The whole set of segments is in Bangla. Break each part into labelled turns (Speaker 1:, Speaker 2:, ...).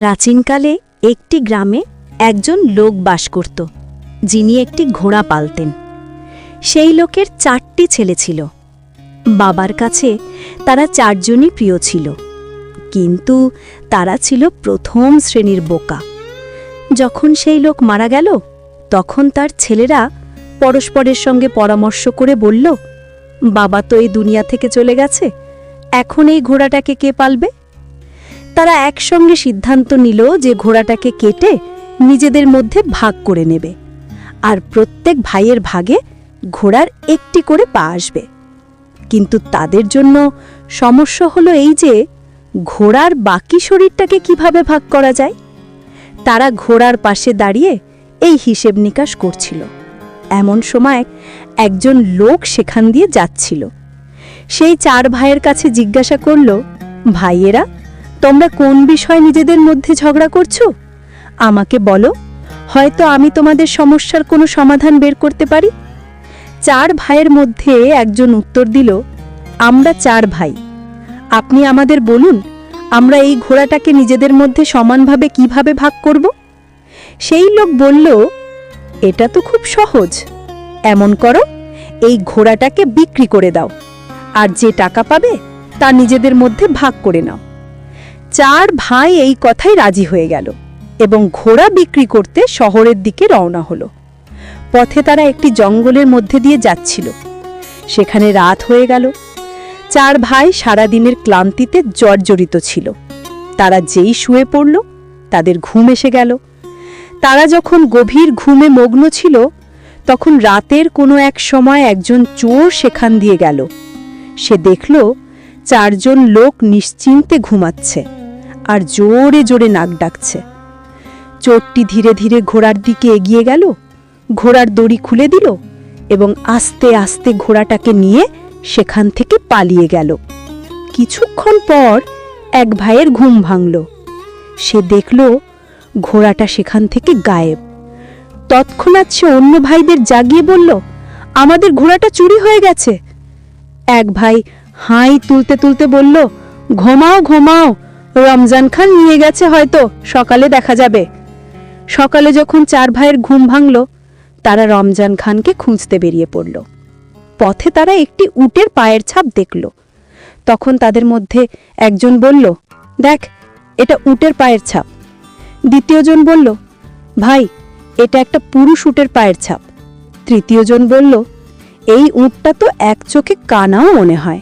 Speaker 1: প্রাচীনকালে একটি গ্রামে একজন লোক বাস করত, যিনি একটি ঘোড়া পালতেন। সেই লোকের চারটি ছেলে ছিল। বাবার কাছে তারা চারজনই প্রিয় ছিল, কিন্তু তারা ছিল প্রথম শ্রেণির বোকা। যখন সেই লোক মারা গেল, তখন তার ছেলেরা পরস্পরের সঙ্গে পরামর্শ করে বলল, বাবা তো এই দুনিয়া থেকে চলে গেছে, এখন এই ঘোড়াটাকে কে পালবে? তারা একসঙ্গে সিদ্ধান্ত নিল যে ঘোড়াটাকে কেটে নিজেদের মধ্যে ভাগ করে নেবে। আর প্রত্যেক ভাইয়ের ভাগে ঘোড়ার একটি করে পা আসবে। কিন্তু তাদের জন্য সমস্যা হলো এই যে, ঘোড়ার বাকি শরীরটাকে কীভাবে ভাগ করা যায়? তারা ঘোড়ার পাশে দাঁড়িয়ে এই হিসেব নিকাশ করছিল। এমন সময় একজন লোক সেখান দিয়ে যাচ্ছিল। সেই চার ভাইয়ের কাছে জিজ্ঞাসা করল, ভাইয়েরা তোমরা কোন বিষয়ে নিজেদের মধ্যে ঝগড়া করছ? আমাকে বলো, হয়তো আমি তোমাদের সমস্যার কোনো সমাধান বের করতে পারি? চার ভাইয়ের মধ্যে একজন উত্তর দিল, আমরা চার ভাই। আপনি আমাদের বলুন, আমরা এই ঘোড়াটাকে নিজেদের মধ্যে সমানভাবে কীভাবে ভাগ করব? সেই লোক বলল, এটা তো খুব সহজ। এমন করো, এই ঘোড়াটাকে বিক্রি করে দাও, আর যে টাকা পাবে তা নিজেদের মধ্যে ভাগ করে নাও। চার ভাই এই কথাই রাজি হয়ে গেল এবং ঘোড়া বিক্রি করতে শহরের দিকে রওনা হলো। পথে তারা একটি জঙ্গলের মধ্যে দিয়ে যাচ্ছিল। সেখানে রাত হয়ে গেল। চার ভাই সারাদিনের ক্লান্তিতে জর্জরিত ছিল। তারা যেই শুয়ে পড়ল, তাদের ঘুম এসে গেল। তারা যখন গভীর ঘুমে মগ্ন ছিল, তখন রাতের কোনো এক সময় একজন চোর সেখান দিয়ে গেল। সে দেখল, চারজন লোক নিশ্চিন্তে ঘুমাচ্ছে। আর জোরে জোরে নাক ডাকছে। চোরটি ধীরে ধীরে ঘোড়ার দিকে এগিয়ে গেল, ঘোড়ার দড়ি খুলে দিল এবং আস্তে আস্তে ঘোড়াটাকে নিয়ে সেখান থেকে পালিয়ে গেল। কিছুক্ষণ পর এক ভাইয়ের ঘুম ভাঙল। সে দেখল ঘোড়াটা সেখান থেকে গায়েব। তৎক্ষণাৎ সে অন্য ভাইদের জাগিয়ে বলল, আমাদের ঘোড়াটা চুরি হয়ে গেছে। এক ভাই হাই তুলতে তুলতে বলল, ঘুমাও ঘুমাও। রমজান খান নিয়ে গেছে হয়তো, সকালে দেখা যাবে। সকালে যখন চার ভাইয়ের ঘুম ভাঙল, তারা রমজান খানকে খুঁজতে বেরিয়ে পড়ল। পথে তারা একটি উটের পায়ের ছাপ দেখল। তখন তাদের মধ্যে একজন বলল, দেখ, এটা উটের পায়ের ছাপ। দ্বিতীয়জন বলল, ভাই, এটা একটা পুরুষ উটের পায়ের ছাপ। তৃতীয়জন বলল, এই উটটা তো এক চোখে কানাও মনে হয়।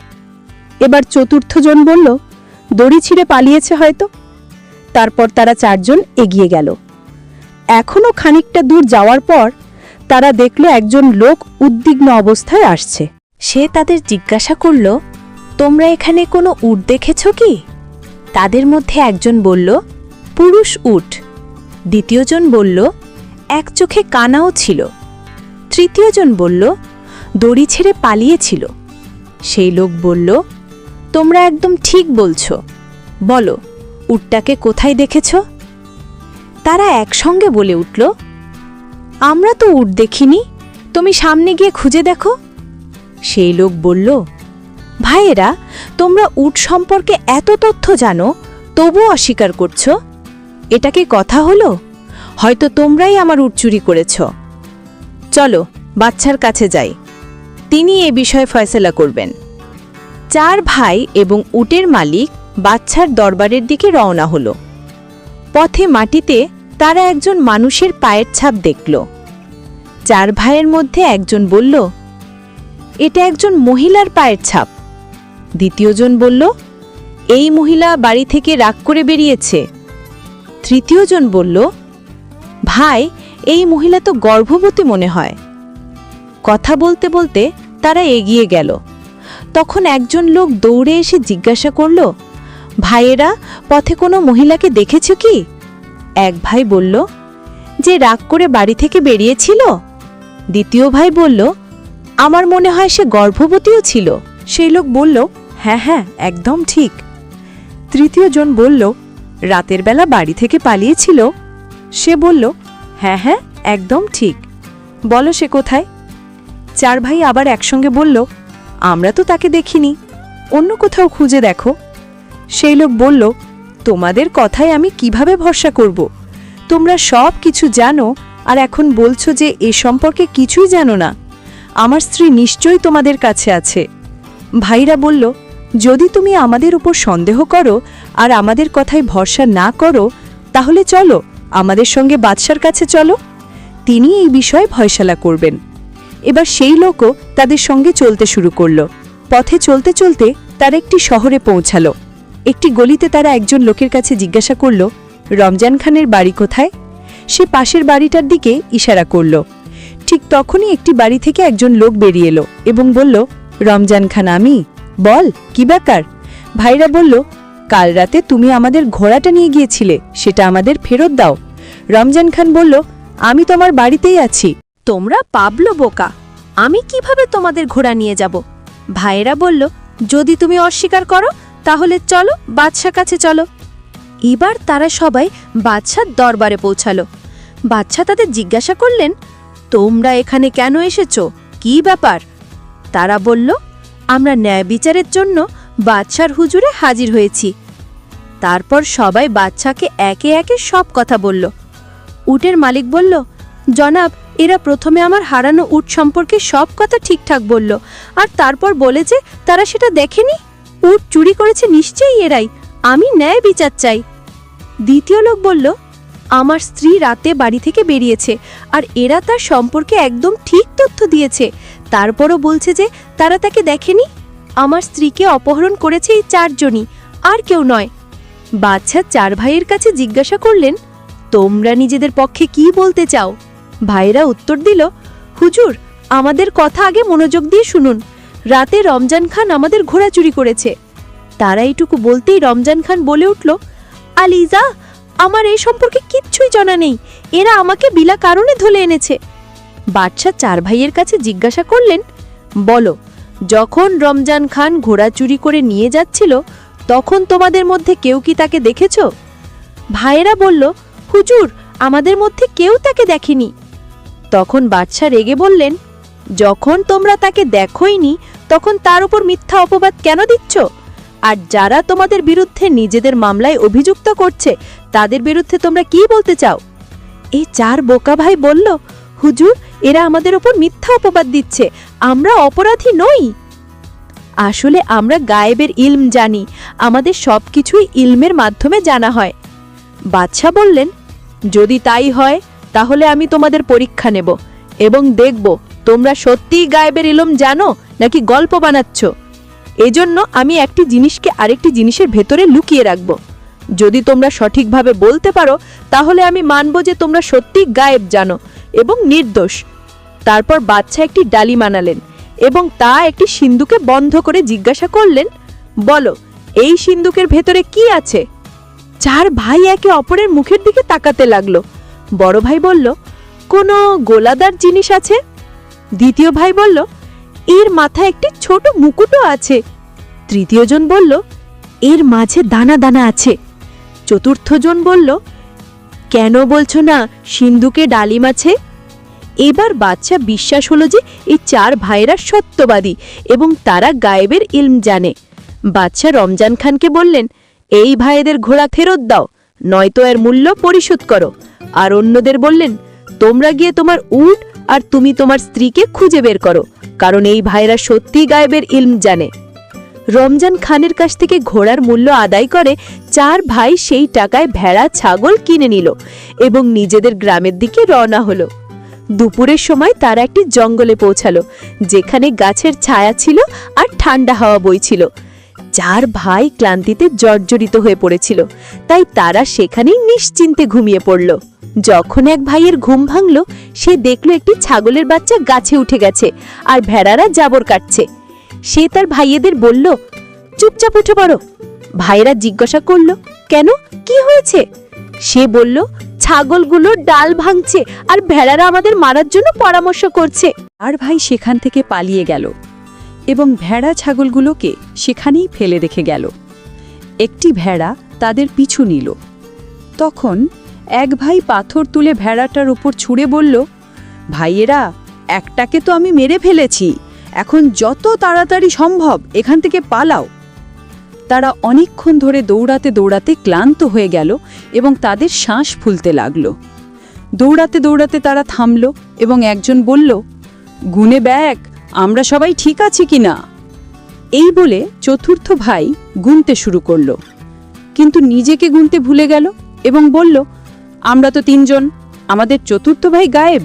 Speaker 1: এবার চতুর্থজন বলল দড়ি ছিঁড়ে পালিয়েছে হয়তো। তারপর তারা চারজন এগিয়ে গেল। এখনও খানিকটা দূর যাওয়ার পর তারা দেখল একজন লোক উদ্বিগ্ন অবস্থায় আসছে। সে তাদের জিজ্ঞাসা করল, তোমরা এখানে কোনো উট দেখেছ কি? তাদের মধ্যে একজন বলল, পুরুষ উট। দ্বিতীয়জন বলল, এক চোখে কানাও ছিল। তৃতীয়জন বলল, দড়ি ছেড়ে পালিয়েছিল। সেই লোক বলল তোমরা একদম ঠিক বলছো। বলো, উটটাকে কোথায় দেখেছ? তারা একসঙ্গে বলে উঠল, আমরা তো উট দেখিনি, তুমি সামনে গিয়ে খুঁজে দেখো। সেই লোক বলল, ভাইয়েরা, তোমরা উট সম্পর্কে এত তথ্য জানো, তবুও অস্বীকার করছ? এটা কি কথা হলো? হয়তো তোমরাই আমার উট চুরি করেছ। চলো, বাচ্চার কাছে যাই। তিনি এ বিষয়ে ফয়সলা করবেন। চার ভাই এবং উটের মালিক বাচ্চার দরবারের দিকে রওনা হল। পথে মাটিতে তারা একজন মানুষের পায়ের ছাপ দেখল। চার ভাইয়ের মধ্যে একজন বলল, এটা একজন মহিলার পায়ের ছাপ। দ্বিতীয়জন বলল, এই মহিলা বাড়ি থেকে রাগ করে বেরিয়েছে। তৃতীয়জন বলল, ভাই, এই মহিলা তো গর্ভবতী মনে হয়। কথা বলতে বলতে তারা এগিয়ে গেল। তখন একজন লোক দৌড়ে এসে জিজ্ঞাসা করল, ভাইয়েরা, পথে কোনো মহিলাকে দেখেছ কি? এক ভাই বলল, যে রাগ করে বাড়ি থেকে বেরিয়েছিল? দ্বিতীয় ভাই বলল, আমার মনে হয় সে গর্ভবতীও ছিল। সেই লোক বলল হ্যাঁ হ্যাঁ একদম ঠিক। তৃতীয় জন বলল, রাতের বেলা বাড়ি থেকে পালিয়েছিল। সে বলল হ্যাঁ হ্যাঁ একদম ঠিক। বলো সে কোথায়? চার ভাই আবার একসঙ্গে বলল আমরা তো তাকে দেখিনি। অন্য কোথাও খুঁজে দেখো। সেই লোক বলল,
Speaker 2: তোমাদের কথায় আমি কীভাবে ভরসা করব? তোমরা সব কিছু জানো আর এখন বলছো যে এ সম্পর্কে কিছুই জানো না। আমার স্ত্রী নিশ্চয়ই তোমাদের কাছে আছে। ভাইরা বলল, যদি তুমি আমাদের উপর সন্দেহ করো আর আমাদের কথায় ভরসা না করো, তাহলে চলো, আমাদের সঙ্গে বাদশার কাছে চলো। তিনি এই বিষয়ে ভয়সালা করবেন। এবার সেই লোকও তাদের সঙ্গে চলতে শুরু করল। পথে চলতে চলতে তারা একটি শহরে পৌঁছালো। একটি গলিতে তারা একজন লোকের কাছে জিজ্ঞাসা করল, রমজান খানের বাড়ি কোথায়? সে পাশের বাড়িটার দিকে ইশারা করল। ঠিক তখনই একটি বাড়ি থেকে একজন লোক বেরিয়ে এলো এবং বলল, রমজান খান আমি? বল, কি ব্যাপার? ভাইরা বলল, কাল রাতে তুমি আমাদের ঘোড়াটা নিয়ে গিয়েছিলে, সেটা আমাদের ফেরত দাও। রমজান খান বলল, আমি তোমার বাড়িতেই আছি।
Speaker 1: তোমরা পাবলো বোকা, আমি কীভাবে তোমাদের ঘোড়া নিয়ে যাব? ভাইয়েরা বলল, যদি তুমি অস্বীকার করো, তাহলে চলো বাদশা কাছে চলো। এবার তারা সবাই বাদশার দরবারে পৌঁছালো। বাদশা তাদের জিজ্ঞাসা করলেন, তোমরা এখানে কেন এসেছ? কি ব্যাপার? তারা বলল, আমরা ন্যায় বিচারের জন্য বাদশার হুজুরে হাজির হয়েছি। তারপর সবাই বাদশাকে একে একে সব কথা বলল। উটের মালিক বলল, জনাব এরা প্রথমে আমার হারানো উট সম্পর্কে সব কথা ঠিকঠাক বলল। আর তারপর বলে যে, তারা সেটা দেখেনি? উট চুরি করেছে নিশ্চয়ই এরাই। আমি ন্যায় বিচার চাই। দ্বিতীয় লোক বলল, আমার স্ত্রী রাতে বাড়ি থেকে বেরিয়েছে, আর এরা তার সম্পর্কে একদম ঠিক তথ্য দিয়েছে। তারপরও বলছে যে, তারা তাকে দেখেনি। আমার স্ত্রীকে অপহরণ করেছে এই চারজনই, আর কেউ নয়। বাচ্চা চার ভাইয়ের কাছে জিজ্ঞাসা করলেন, তোমরা নিজেদের পক্ষে কি বলতে চাও? ভাইরা উত্তর দিল, হুজুর, আমাদের কথা আগে মনোযোগ দিয়ে শুনুন। রাতে রমজান খান আমাদের ঘোড়া চুরি করেছে। তারা এইটুকু বলতেই রমজান খান বলে উঠল, আলিজা, আমার এই সম্পর্কে কিচ্ছুই জানা নেই। এরা আমাকে বিলা কারণে ধলে এনেছে। বাদশাহ চার ভাইয়ের কাছে জিজ্ঞাসা করলেন, বলো, যখন রমজান খান ঘোড়া চুরি করে নিয়ে যাচ্ছিল, তখন তোমাদের মধ্যে কেউ কি তাকে দেখেছ? ভাইয়েরা বলল, হুজুর, আমাদের মধ্যে কেউ তাকে দেখেনি। তখন বাদশাহ রেগে বললেন, যখন তোমরা তাকে দেখোইনি, তখন তার উপর মিথ্যা অপবাদ কেন দিচ্ছ? আর যারা তোমাদের বিরুদ্ধে নিজেদের মামলায় অভিযুক্ত করছে, তাদের বিরুদ্ধে তোমরা কি বলতে চাও? এই চার বোকা ভাই বলল, হুজুর, এরা আমাদের ওপর মিথ্যা অপবাদ দিচ্ছে, আমরা অপরাধী নই। আসলে আমরা গায়েবের ইলম জানি, আমাদের সব কিছুই ইলমের মাধ্যমে জানা হয়। বাদশাহ বললেন, যদি তাই হয় তাহলে আমি তোমাদের পরীক্ষা নেব এবং দেখব তোমরা সত্যিই গায়েবের ইলম জানো নাকি গল্প বানাচ্ছ। এজন্য আমি একটি জিনিসকে আরেকটি জিনিসের ভেতরে লুকিয়ে রাখব। যদি তোমরা সঠিকভাবে বলতে পারো, তাহলে আমি মানব যে তোমরা সত্যি গায়েব জানো এবং নির্দোষ। তারপর বাচ্চা একটি ডালি মানালেন এবং তা একটি সিন্ধুকে বন্ধ করে জিজ্ঞাসা করলেন, বলো, এই সিন্ধুকের ভেতরে কি আছে? চার ভাই একে অপরের মুখের দিকে তাকাতে লাগল। বড় ভাই বলল, কোনো গোলাদার জিনিস আছে? দ্বিতীয় ভাই বলল, এর মাথায় একটি ছোট মুকুটও আছে। তৃতীয়জন বলল, এর মাঝে দানা দানা আছে। চতুর্থজন বলল, কেন বলছো না সিন্ধুকে ডালিম আছে? এবার বাচ্চা বিশ্বাস হলো যে, এই চার ভাইয়েরা সত্যবাদী এবং তারা গায়েবের ইলম জানে। বাচ্চা রমজান খানকে বললেন, এই ভাইদের ঘোড়া ফেরত দাও, নয়তো এর মূল্য পরিশোধ করো। আর অন্যদের বললেন, তোমরা গিয়ে তোমার উট আর তুমি তোমার স্ত্রীকে খুঁজে বের করো, কারণ এই ভাইরা সত্যি গায়েবের ইলম জানে। রমজান খানের কাছ থেকে ঘোড়ার মূল্য আদায় করে চার ভাই সেই টাকায় ভেড়া, ছাগল কিনে নিল এবং নিজেদের গ্রামের দিকে রওনা হলো। দুপুরের সময় তারা একটি জঙ্গলে পৌঁছালো, যেখানে গাছের ছায়া ছিল আর ঠান্ডা হাওয়া বইছিল। চার ভাই ক্লান্তিতে জর্জরিত হয়ে পড়েছিল, তাই তারা সেখানেই নিশ্চিন্তে ঘুমিয়ে পড়ল। যখন এক ভাইয়ের ঘুম ভাঙল, সে দেখল একটি ছাগলের বাচ্চা গাছে উঠে গেছে আর ভেড়ারা জাবর কাটছে। সে তার ভাইয়েদের বলল, চুপচাপ উঠে পড়ো। ভাইয়েরা জিজ্ঞাসা করল, কেন? কি হয়েছে? সে বলল, ছাগলগুলো ডাল ভাঙছে আর ভেড়ারা আমাদের মারার জন্য পরামর্শ করছে।
Speaker 2: আর ভাই সেখান থেকে পালিয়ে গেল। এবং ভেড়া ছাগলগুলোকে সেখানেই ফেলে রেখে গেল। একটি ভেড়া তাদের পিছু নিল। তখন এক ভাই পাথর তুলে ভেড়াটার উপর ছুঁড়ে বলল, ভাইয়েরা, একটাকে তো আমি মেরে ফেলেছি। এখন যত তাড়াতাড়ি সম্ভব এখান থেকে পালাও। তারা অনেকক্ষণ ধরে দৌড়াতে দৌড়াতে ক্লান্ত হয়ে গেল এবং তাদের শ্বাস ফুলতে লাগল। দৌড়াতে দৌড়াতে তারা থামল এবং একজন বলল, গুনে ব্যাগ আমরা সবাই ঠিক আছি কি না? এই বলে চতুর্থ ভাই গুনতে শুরু করল। কিন্তু নিজেকে গুনতে ভুলে গেল এবং বলল, আমরা তো তিনজন, আমাদের চতুর্থ ভাই গায়েব।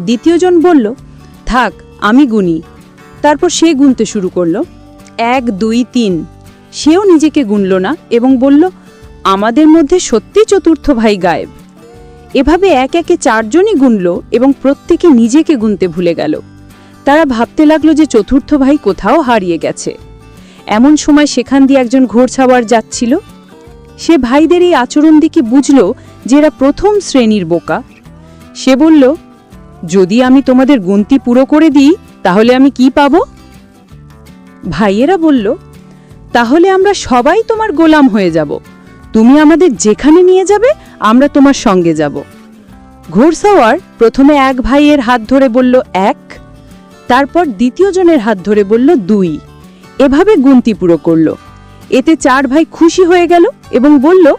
Speaker 2: দ্বিতীয়জন বলল, থাক, আমি গুনি। তারপর সে গুনতে শুরু করল। এক, দুই, তিন। সেও নিজেকে গুনল না এবং বলল, আমাদের মধ্যে সত্যি চতুর্থ ভাই গায়েব। এভাবে এক একে চারজনই গুনল এবং প্রত্যেকে নিজেকে গুনতে ভুলে গেল। তারা ভাবতে লাগল যে চতুর্থ ভাই কোথাও হারিয়ে গেছে। এমন সময় সেখান দিয়ে একজন ঘোড়ছাওয়ার যাচ্ছিল। সে ভাইদের এই আচরণ দেখে বুঝল যে এরা প্রথম শ্রেণির বোকা। সে বলল, যদি আমি তোমাদের গুনতি পুরো করে দিই, তাহলে আমি কি পাব? ভাইয়েরা বলল, তাহলে আমরা সবাই তোমার গোলাম হয়ে যাব। তুমি আমাদের যেখানে নিয়ে যাবে, আমরা তোমার সঙ্গে যাব। ঘোড়সাওয়ার প্রথমে এক ভাইয়ের হাত ধরে বলল, এক তারপর দ্বিতীয় জনের হাত ধরে বলল, দুই। এভাবে গুনতি পুরো করল। এতে চার ভাই খুশি হয়ে গেল এবং বলল,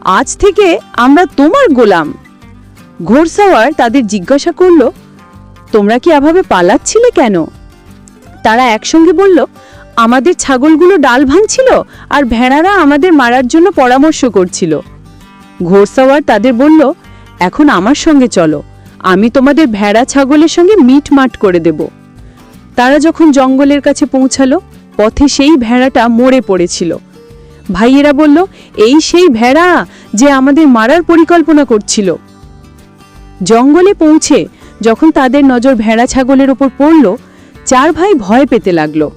Speaker 2: আজ থেকে আমরা তোমার গোলাম। ঘোরসাওয়ার তাদের জিজ্ঞাসা করল, তোমরা কি এভাবে পালাচ্ছিলে কেন? তারা একসঙ্গে বলল, আমাদের ছাগলগুলো ডাল ভাঙছিল আর ভেড়ারা আমাদের মারার জন্য পরামর্শ করছিল। ঘোরসাওয়ার তাদের বলল, এখন আমার সঙ্গে চলো। আমি তোমাদের ভেড়া ছাগলের সঙ্গে মিট মাট করে দেব। তারা যখন জঙ্গলের কাছে পৌঁছালো, পথে সেই ভেড়াটা মরে পড়েছিল। ভাইয়েরা বলল, এই সেই ভেড়া যে আমাদের মারার পরিকল্পনা করছিল। জঙ্গলে পৌঁছে যখন তাদের নজর ভেড়া ছাগলের ওপর পড়ল, চার ভাই ভয় পেতে লাগল।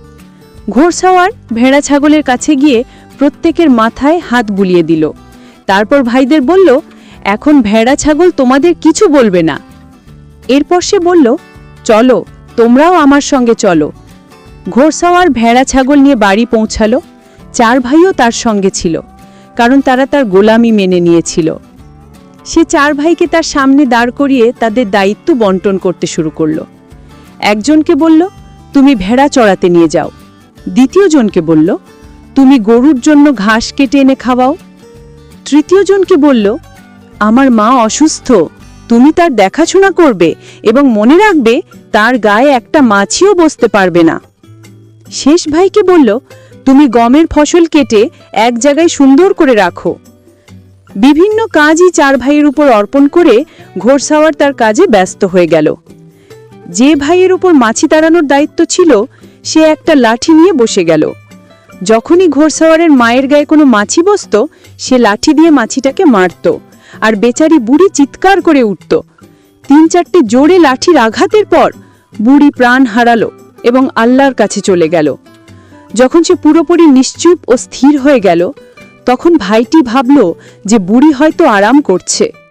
Speaker 2: ঘোড়সাওয়ার ভেড়া ছাগলের কাছে গিয়ে প্রত্যেকের মাথায় হাত বুলিয়ে দিল। তারপর ভাইদের বলল, এখন ভেড়া ছাগল তোমাদের কিছু বলবে না। এরপর সে বলল, চলো তোমরাও আমার সঙ্গে চলো। ঘোড়সাওয়ার ভেড়া ছাগল নিয়ে বাড়ি পৌঁছালো। চার ভাইও তার সঙ্গে ছিল, কারণ তারা তার গোলামি মেনে নিয়েছিল। সে চার ভাইকে তার সামনে দাঁড় করিয়ে তাদের দায়িত্ব বন্টন করতে শুরু করল। একজনকে বলল, তুমি ভেড়া চড়াতে নিয়ে যাও। দ্বিতীয় জনকে বলল, তুমি গরুর জন্য ঘাস কেটে এনে খাওয়াও। তৃতীয় জনকে বলল, আমার মা অসুস্থ। তুমি তার দেখাশোনা করবে এবং মনে রাখবে তার গায়ে একটা মাছিও বসতে পারবে না। শেষ ভাইকে বলল, তুমি গমের ফসল কেটে এক জায়গায় সুন্দর করে রাখো। বিভিন্ন কাজই চার ভাইয়ের উপর অর্পণ করে ঘোড়সাওয়ার তার কাজে ব্যস্ত হয়ে গেল। যে ভাইয়ের উপর মাছি তাড়ানোর দায়িত্ব ছিল, সে একটা লাঠি নিয়ে বসে গেল। যখনই ঘোড়সাওয়ারের মায়ের গায়ে কোনো মাছি বসত, সে লাঠি দিয়ে মাছিটাকে মারত। আর বেচারি বুড়ি চিৎকার করে উঠত। তিন চারটে জোরে লাঠির আঘাতের পর বুড়ি প্রাণ হারালো এবং আল্লাহর কাছে চলে গেল। যখন সে পুরোপুরি নিশ্চুপ ও স্থির হয়ে গেল, তখন ভাইটি ভাবল যে বুড়ি হয়তো আরাম করছে।